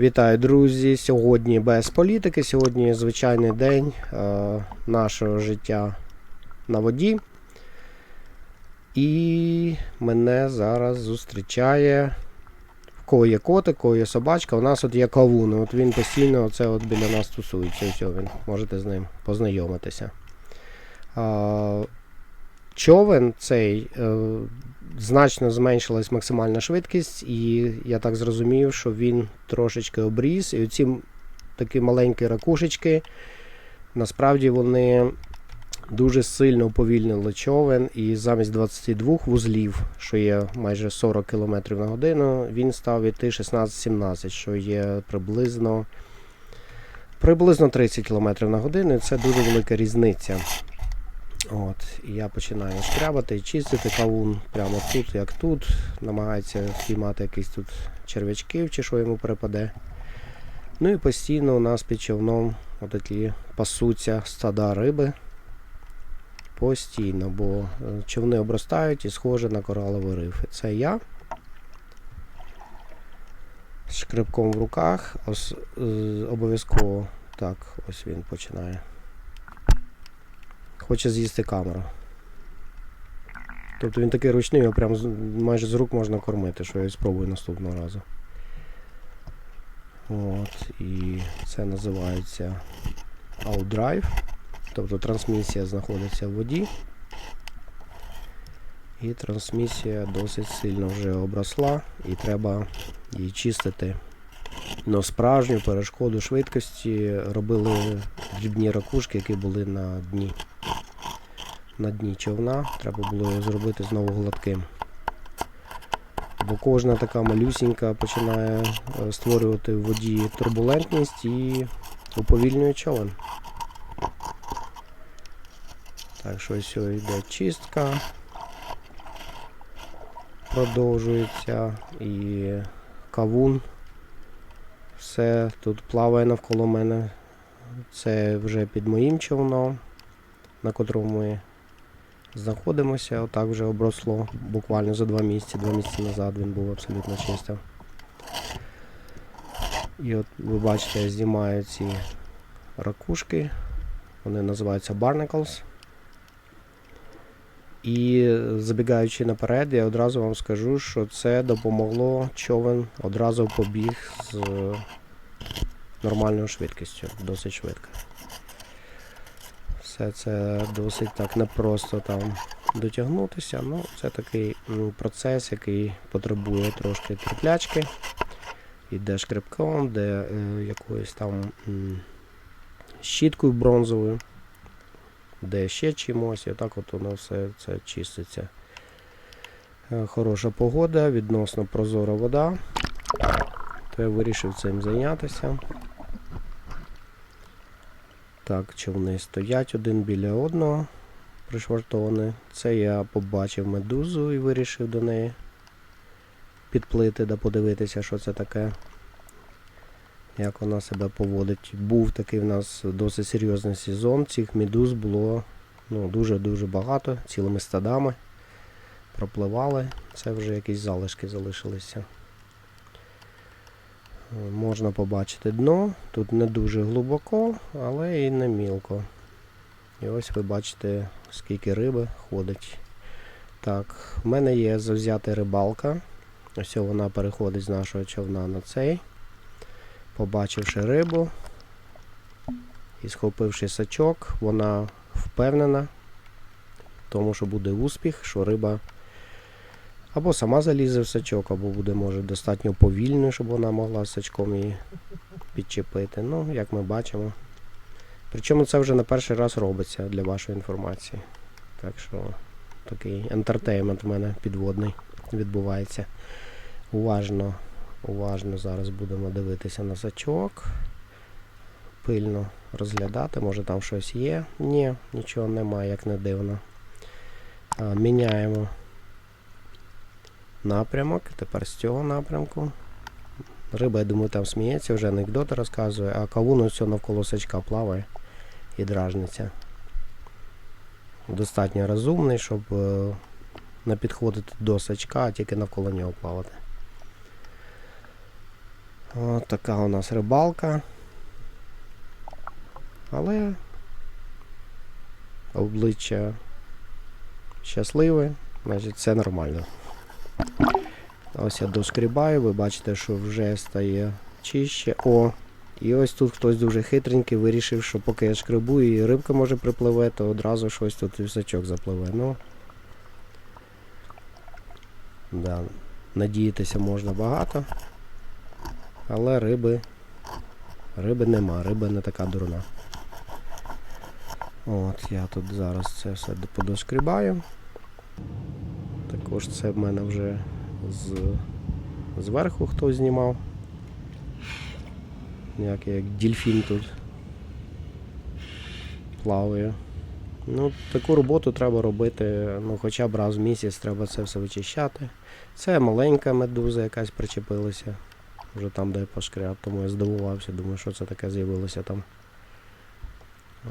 Вітаю, друзі! Сьогодні без політики. Сьогодні звичайний день е, нашого життя на воді. І мене зараз зустрічає. В кого є котик, кого є собачка. У нас от є кавун. От він постійно оце от біля нас тусується. Ось він. Можете з ним познайомитися. А, човен цей е, значно зменшилась максимальна швидкість, і я так зрозумів, що він трошечки обріз. І оці такі маленькі ракушечки, насправді вони дуже сильно уповільнили човен, і замість 22 вузлів, що є майже 40 км на годину, він став іти 16-17, що є приблизно. Приблизно 30 км на годину, це дуже велика різниця. От, і я починаю шкрябати чистити кавун прямо тут, як тут. Намагається спіймати якісь тут черв'ячків чи що йому перепаде. Ну і постійно у нас під човном отакі пасуться стада риби. Постійно, бо е, човни обростають і схожі на кораловий риф. І Це я. З шкребком в руках. Е, обов'язково так, ось він починає. Хоче з'їсти камеру. Тобто він такий ручний, його прям майже з рук можна кормити, що я спробую наступного разу. От, і це називається OutDrive. Тобто трансмісія знаходиться в воді. І трансмісія досить сильно вже обросла і треба її чистити. Но справжню перешкоду швидкості робили дрібні ракушки, які були на дні. На дні човна. Треба було його зробити знову гладким. Бо кожна така малюсінька починає е, створювати в воді турбулентність і уповільнює човен. Так що ось йде чистка. Продовжується і кавун. Все тут плаває навколо мене. Це вже під моїм човном, на котрому знаходимося. Отак вже обросло буквально за два місяці. Два місяці назад він був абсолютно чистим. І от ви бачите, я знімаю ці ракушки. Вони називаються Barnacles. І забігаючи наперед, я одразу вам скажу, що це допомогло човен одразу побіг з нормальною швидкістю, досить швидко. Все це досить так непросто там дотягнутися. Ну, це такий процес, який потребує трошки терплячки. Іде шкребком, де е, якоюсь там щіткою бронзовою де ще чимось, і отак от воно все це чиститься. Е, Хороша погода, відносно прозора вода. То я вирішив цим зайнятися. Так, човни стоять один біля одного, пришвартовані. Це я побачив медузу і вирішив до неї підплити да подивитися, що це таке. Як вона себе поводить. Був такий в нас досить серйозний сезон. Цих медуз було ну, дуже-дуже багато, цілими стадами. Пропливали. Це вже якісь залишки залишилися. Можна побачити дно. Тут не дуже глибоко, але і не мілко. І ось ви бачите, скільки риби ходить. Так, в мене є завзята рибалка. Ось вона переходить з нашого човна на цей. Побачивши рибу і схопивши сачок, вона впевнена в тому, що буде успіх, що риба або сама залізе в сачок, або буде, може, достатньо повільною, щоб вона могла сачком її підчепити. Ну, як ми бачимо. Причому це вже не перший раз робиться для вашої інформації. Так що такий ентертеймент в мене підводний відбувається. Уважно Уважно зараз будемо дивитися на сачок. Пильно розглядати, може там щось є. Ні, нічого немає, як не дивно. Міняємо напрямок. Тепер з цього напрямку. Риба, я думаю, там сміється, вже анекдоти розказує, а кавун ось навколо сачка плаває і дражниться. Достатньо розумний, щоб е, не підходити до сачка, а тільки навколо нього плавати. От така у нас рибалка. Але обличчя щасливе, значить все нормально. Ось я доскрібаю, ви бачите, що вже стає чище. О! І ось тут хтось дуже хитренький вирішив, що поки я шкребу і рибка може припливе, то одразу щось тут вісачок запливе. Ну. Да. Надіятися можна багато. Але риби. Риби нема, риба не така дурна. От, я тут зараз це все подошкрібаю. Також це в мене вже з, зверху хтось знімав. Як, як дільфін тут плаває. Ну, таку роботу треба робити, ну, хоча б раз в місяць треба це все вичищати. Це маленька медуза якась причепилася. Вже там, де пошкряб, тому я здивувався, думаю, що це таке з'явилося там.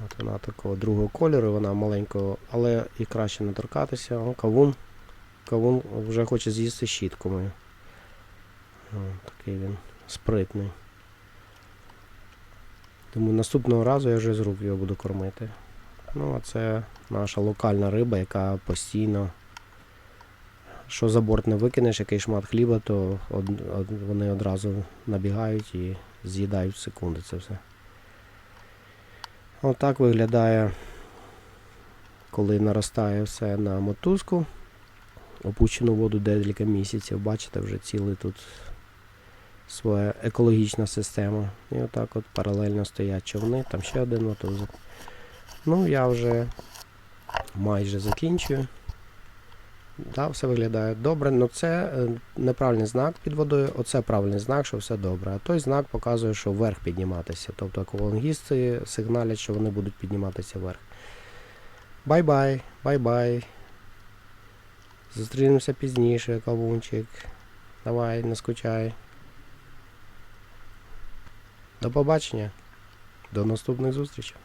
От вона такого другого кольору, вона маленького, але і краще не торкатися. О, кавун. Кавун вже хоче з'їсти щітку. О, такий він спритний. Тому наступного разу я вже з рук його буду кормити. Ну, а це наша локальна риба, яка постійно. Що за борт не викинеш, який шмат хліба, то од, од, вони одразу набігають і з'їдають в секунди це все. Отак виглядає, коли наростає все на мотузку. Опущену воду декілька місяців. Бачите, вже цілий тут своя екологічна система. І отак от паралельно стоять човни, там ще один мотузок. Ну, я вже майже закінчую. Да, все виглядає добре, але це е, неправильний знак під водою. Оце правильний знак, що все добре. А той знак показує, що вверх підніматися. Тобто аквалангісти сигналять, що вони будуть підніматися вверх. Бай-бай, бай-бай. Зустрінемося пізніше, кавунчик. Давай, не скучай. До побачення. До наступних зустрічей.